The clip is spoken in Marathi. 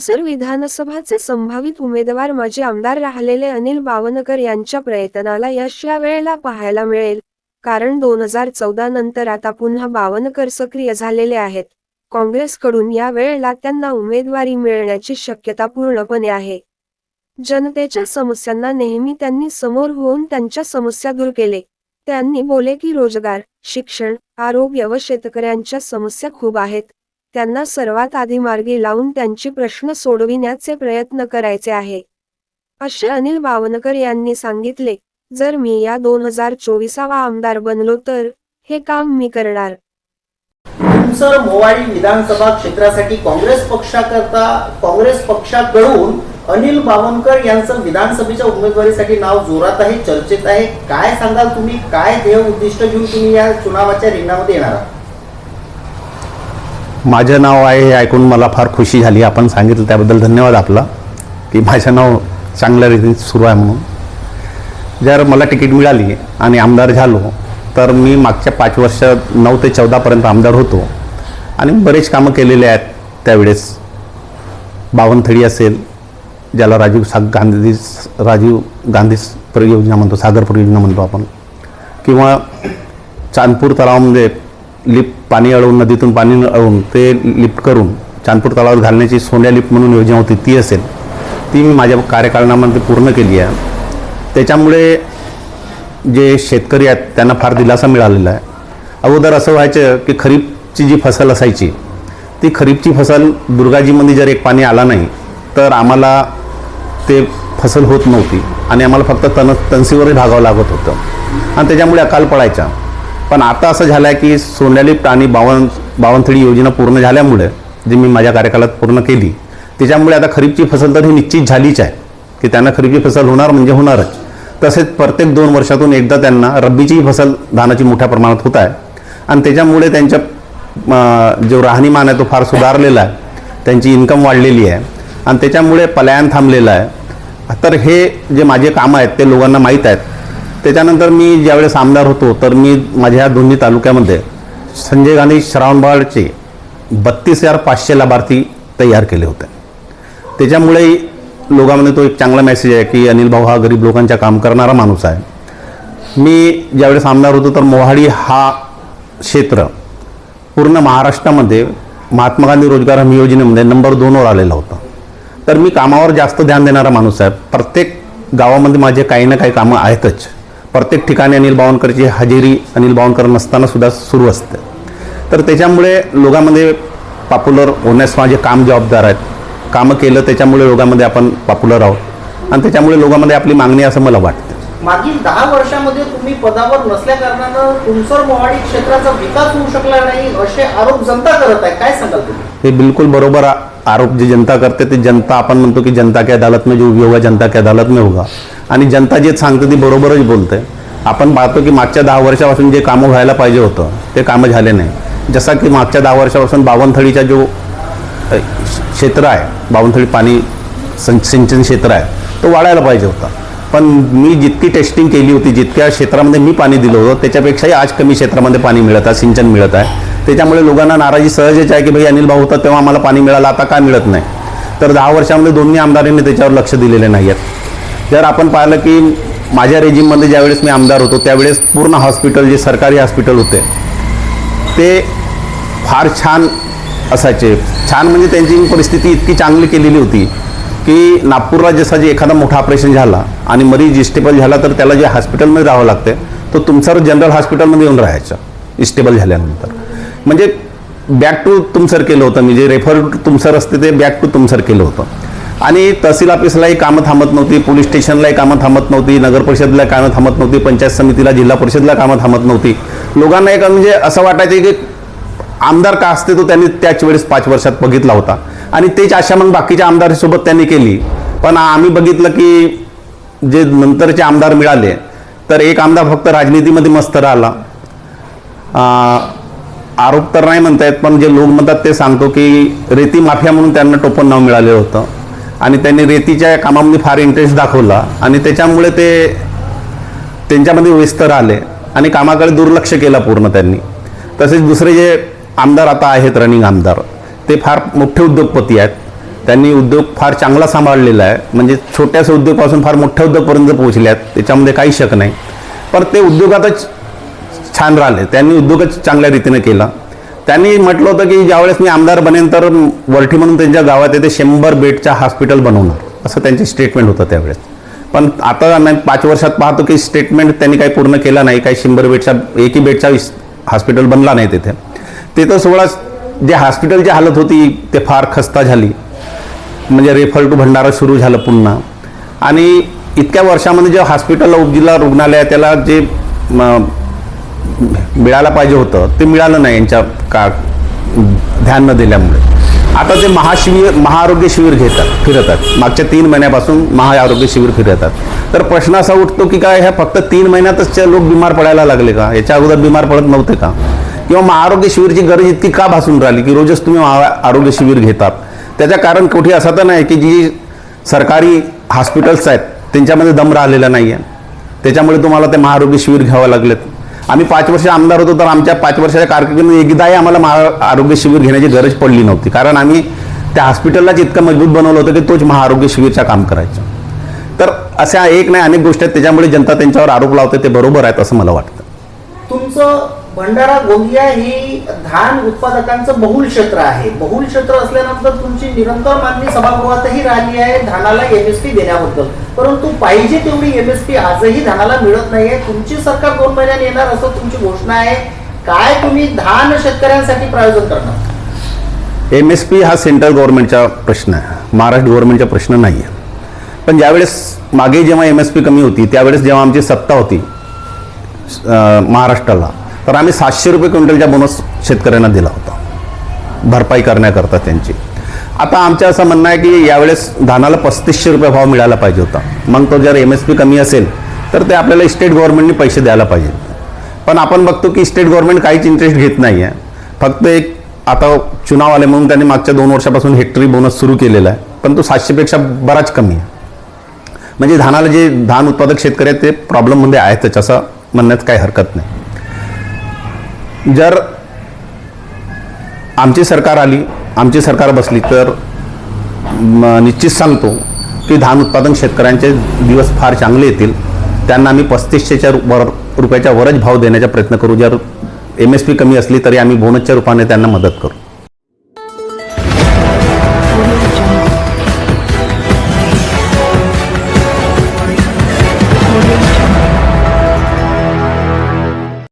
तुमसर विधानसभाचे संभावित उमेदवार माजी आमदार राहिलेले अनिल बावनकर यांच्या प्रयत्नाला यश या वेळेला पाहायला मिळेल. कारण दोन हजार चौदा नंतर आता पुन्हा बावनकर सक्रिय झालेले आहेत. काँग्रेसकडून या वेळेला त्यांना उमेदवारी मिळण्याची शक्यता पूर्णपणे आहे. जनतेच्या समस्यांना नेहमी त्यांनी समोर होऊन त्यांच्या समस्या दूर केले. त्यांनी बोले की रोजगार शिक्षण आरोग्य व शेतकऱ्यांच्या समस्या खूप आहेत. त्यांना सर्वात आधी मार्गी लावून त्यांचे प्रश्न सोडविण्याचे प्रयत्न करायचे आहे. असे अनिल बावनकर यांनी सांगितले जर मी या दोन हजार चोवीसावा आमदार बनलो तर हे काम मी करणार. तुमचं मोवाडी विधानसभा क्षेत्रासाठी काँग्रेस पक्षाकरता काँग्रेस पक्षाकडून अनिल बावनकर यांचं विधानसभेच्या उमेदवारीसाठी नाव जोरात आहे चर्चेत आहे. काय सांगाल तुम्ही? काय ध्येय उद्दिष्ट घेऊन तुम्ही या चुनावाच्या रिंगणामध्ये येणार आहात? माझं नाव आहे हे ऐकून मला फार खुशी झाली. आपण सांगितलं त्याबद्दल धन्यवाद आपला की माझं नाव चांगल्या रीतीने सुरू आहे म्हणून. जर मला तिकीट मिळाली आणि आमदार झालो तर मी मागच्या पाच वर्ष नऊ ते चौदापर्यंत आमदार होतो. आणि बरेच कामं केलेले आहेत त्यावेळेस. बावनथडी असेल ज्याला राजीव सा गांधी राजीव गांधी परियोजना म्हणतो सागर परियोजना म्हणतो आपण. किंवा चांदपूर तलावामध्ये लिफ्ट पाणी अळवून नदीतून पाणी अळवून ते लिफ्ट करून चांदपूर तलावात घालण्याची सोन्या लिफ्ट म्हणून योजना होती ती असेल ती मी माझ्या कार्यकारणामध्ये पूर्ण केली आहे. त्याच्यामुळे जे शेतकरी आहेत त्यांना फार दिलासा मिळालेला आहे. अगोदर असं व्हायचं की खरीपची जी फसल असायची ती खरीपची फसल दुर्गाजीमध्ये जर एक पाणी आला नाही तर आम्हाला ते फसल होत नव्हती आणि आम्हाला फक्त तन तनसीवरही भागावं लागत होतं. आणि त्याच्यामुळे अकाल पडायचा. पण आता असं झालं आहे की सोन्यालिफ्ट प्राणी बावन बावनथडी योजना पूर्ण झाल्यामुळे जी मी माझ्या कार्यकालात पूर्ण केली त्याच्यामुळे आता खरीपची फसल तर ही निश्चित झालीच आहे की त्यांना खरीपची फसल होणार म्हणजे होणारच. तसेच प्रत्येक दोन वर्षातून एकदा त्यांना रब्बीचीही फसल धानाची मोठ्या प्रमाणात होत आहे. आणि त्याच्यामुळे त्यांच्या जो राहणीमान आहे तो फार सुधारलेला आहे. त्यांची इन्कम वाढलेली आहे. आणि त्याच्यामुळे पलायन थांबलेलं आहे. तर हे जे माझे कामं आहेत ते लोकांना माहीत आहेत. त्याच्यानंतर मी ज्यावेळेस आमदार होतो तर मी माझ्या दोन्ही तालुक्यामध्ये संजय गांधी श्रावणबाळचे बत्तीस हजार पाचशे लाभार्थी तयार केले होते. त्याच्यामुळे लोकांमध्ये तो एक चांगला मेसेज आहे की अनिल भाऊ हा गरीब लोकांच्या काम करणारा माणूस आहे. मी ज्यावेळेस आमदार होतो तर मोहाडी हा क्षेत्र पूर्ण महाराष्ट्रामध्ये महात्मा गांधी रोजगार हमी योजनेमध्ये नंबर दोनवर आलेला होता. तर मी कामावर जास्त ध्यान देणारा माणूस आहे. प्रत्येक गावामध्ये माझे काही ना काही कामं आहेतच. प्रत्येक ठिकाणी अनिल बावनकरची हजेरी अनिल बावनकर नसताना सुद्धा सुरू असते. तर त्याच्यामुळे लोकांमध्ये पॉप्युलर होण्यास माझे काम जबाबदार आहेत. कामं केलं त्याच्यामुळे लोकांमध्ये आपण पॉप्युलर आहोत. आणि त्याच्यामुळे लोकांमध्ये आपली मागणी असं मला वाटतं. मागील दहा वर्षामध्ये तुम्ही पदावर नसल्या कारणानं तुमसर मोवाडी क्षेत्राचा विकास होऊ शकला नाही असे आरोप जनता करत आहे. काय सांगाल तुम्ही? हे बिल्कुल बरोबर आरोप जी जनता करते ते जनता आपण म्हणतो की जनता की अदालत में जो भी होगा जनता की अदालत में होगा. आणि जनता जे सांगते ती बरोबरच बोलते. आपण पाहतो की मागच्या दहा वर्षापासून जे कामं व्हायला पाहिजे होतं ते कामं झाले नाही. जसा की मागच्या दहा वर्षापासून बावनथळीचा जो क्षेत्र आहे बावनथळी पाणी सं सिंचन क्षेत्र आहे तो वाढायला पाहिजे होता. पण मी जितकी टेस्टिंग केली होती जितक्या क्षेत्रामध्ये मी पाणी दिलं होतं त्याच्यापेक्षाही आज कमी क्षेत्रामध्ये पाणी मिळत आहे सिंचन मिळत आहे. त्याच्यामुळे लोकांना नाराजी सहजच आहे की भाई अनिल भाऊ होता तेव्हा आम्हाला पाणी मिळालं आता काय मिळत नाही? तर दहा वर्षामध्ये दोन्ही आमदारांनी त्याच्यावर लक्ष दिलेले नाही आहेत जर आपण पाहिलं की माझ्या रेजिममध्ये ज्यावेळेस मी आमदार होतो त्यावेळेस पूर्ण हॉस्पिटल जे सरकारी हॉस्पिटल होते ते फार छान असायचे. छान म्हणजे त्यांची परिस्थिती इतकी चांगली केलेली होती की नागपूरला जसा जे एखादा मोठा ऑपरेशन झाला आणि मरीज इस्टेबल झाला तर त्याला जे हॉस्पिटलमध्ये राहावं लागते तो तुमसर जनरल हॉस्पिटलमध्ये येऊन राहायचं इस्टेबल झाल्यानंतर. म्हणजे बॅक टू तुमसर केलं होतं. मी जे रेफर टू तुमसर असते ते बॅक टू तुमसर केलं होतं. आणि तहसील ऑफिसलाही कामं थांबत नव्हती पोलीस स्टेशनलाही कामं थांबत नव्हती नगर परिषदला कामं थांबत नव्हती पंचायत समितीला जिल्हा परिषदला कामं थांबत नव्हती. लोकांना एक म्हणजे असं वाटायचं की आमदार का असते तो त्यांनी त्याच वेळेस पाच वर्षात बघितला होता. आणि तेच आशा मग बाकीच्या आमदारासोबत त्यांनी केली. पण आम्ही बघितलं की जे नंतरचे आमदार मिळाले तर एक आमदार फक्त राजनीतीमध्ये मस्त राहिला. आरोप तर नाही म्हणता येत पण जे लोक म्हणतात ते सांगतो की रेती माफिया म्हणून त्यांना टोपण नाव मिळालेलं होतं. आणि त्यांनी रेतीच्या कामामध्ये फार इंटरेस्ट दाखवला. आणि त्याच्यामुळे ते त्यांच्यामध्ये विस्तर आले. आणि कामाकडे दुर्लक्ष केलं पूर्ण त्यांनी. तसेच दुसरे जे आमदार आता आहेत रनिंग आमदार ते फार मोठे उद्योगपती आहेत. त्यांनी उद्योग फार चांगला सांभाळलेला आहे. म्हणजे छोट्याशा उद्योगापासून फार मोठ्या उद्योगपर्यंत पोहोचले आहेत. त्याच्यामध्ये काही शक नाही. पण ते उद्योगातच छान राहिले. त्यांनी उद्योगच चांगल्या रीतीने केला. त्यांनी म्हटलं होतं की ज्यावेळेस मी आमदार बनेन तर वरठी म्हणून त्यांच्या गावात येते शंभर बेडच्या हॉस्पिटल बनवणार. असं त्यांचे स्टेटमेंट होतं त्यावेळेस. पण आता नाही पाच वर्षात पाहतो की स्टेटमेंट त्यांनी काही पूर्ण केला नाही. काही शंभर बेडच्या एकही बेडचा हॉस्पिटल बनला नाही तिथे. तिथं सोळा जे हॉस्पिटलची हालत होती ते फार खस्ता झाली. म्हणजे रेफर टू भंडारा सुरू झालं पुन्हा. आणि इतक्या वर्षामध्ये जे हॉस्पिटल उपजिल्हा रुग्णालय त्याला जे मिळायला पाहिजे होतं ते मिळालं नाही यांच्या का ध्यान न दिल्यामुळे. आता ते महाशिबिर महाआरोग्य शिबिर घेतात फिरतात मागच्या तीन महिन्यापासून महाआरोग्य शिबिर फिरतात. तर प्रश्न असा उठतो की काय ह्या फक्त तीन महिन्यातच लोक बिमार पडायला लागले का? याच्या अगोदर बिमार पडत नव्हते का? किंवा महाआरोग्य शिबिरची गरज इतकी का भासून राहिली की रोजच तुम्ही महा आरोग्य शिबिर घेतात? त्याचं कारण कुठे असं तर नाही की जी सरकारी हॉस्पिटल्स आहेत त्यांच्यामध्ये दम राहिलेला नाही आहे त्याच्यामुळे तुम्हाला ते महाआरोग्य शिबिर घ्यावं लागलेत. आम्ही पाच वर्ष आमदार होतो तर आमच्या पाच वर्षाच्या कारकिर्दीमध्ये एकदाही आम्हाला महा आरोग्य शिबिर घेण्याची गरज पडली नव्हती. कारण आम्ही त्या हॉस्पिटललाच इतकं मजबूत बनवलं होतं की तोच महाआरोग्य शिबिरचा काम करायचं. तर अशा एक नाही अनेक गोष्टी आहेत त्याच्यामुळे जनता त्यांच्यावर आरोप लावते ते बरोबर आहेत असं मला वाटतं. तुमचं भंडारा गोंदिया ही धान उत्पादकांचं बहुल क्षेत्र आहे. बहुल क्षेत्र असल्यानंतर तुमची निरंतर मागणी सभागृहातही राहिली आहे धानाला एमएसपी देण्याबद्दल. परंतु पाहिजे तेवढी एमएसपी आजही धानाला मिळत नाहीये. तुमची सरकार दोन महिन्यात येणार असं तुमची घोषणा आहे. काय तुम्ही धान शेतकऱ्यांसाठी प्रायोजन करणार? एम एस पी हा सेंट्रल गव्हर्नमेंटचा प्रश्न आहे. महाराष्ट्र गव्हर्नमेंटचा प्रश्न नाही आहे पण ज्यावेळेस मागे जेव्हा एम एस पी कमी होती त्यावेळेस जेव्हा आमची सत्ता होती महाराष्ट्राला तर आम्ही सातशे रुपये क्विंटलच्या बोनस शेतकऱ्यांना दिला होता. भरपाई करण्याकरता त्यांची. आता आमचं असं म्हणणं आहे की यावेळेस धानाला पस्तीसशे रुपये भाव मिळाला पाहिजे होता. मग तो जर एम एस पी कमी असेल तर ते आपल्याला स्टेट गव्हर्नमेंटने पैसे द्यायला पाहिजे पण आपण बघतो की स्टेट गव्हर्नमेंट काहीच इंटरेस्ट घेत नाही आहे फक्त एक आता चुनाव आले म्हणून त्यांनी मागच्या दोन वर्षापासून हेक्टरी बोनस सुरू केलेला आहे. पण तो सातशेपेक्षा बराच कमी आहे. म्हणजे धानाला जे धान उत्पादक शेतकरी आहेत ते प्रॉब्लेममध्ये आहेतच असं म्हणण्यात काही हरकत नाही. जर आमची सरकार आली आमची सरकार बसली तर निश्चित सांगतो की धान उत्पादन शेतकऱ्यांचे दिवस फार चांगले येतील. त्यांना आम्ही पस्तीसशेच्या वर रुपयाच्या वरच भाव देण्याचा प्रयत्न करू. जर एम एस पी कमी असली तरी आम्ही बोनसच्या रूपाने त्यांना मदत करू.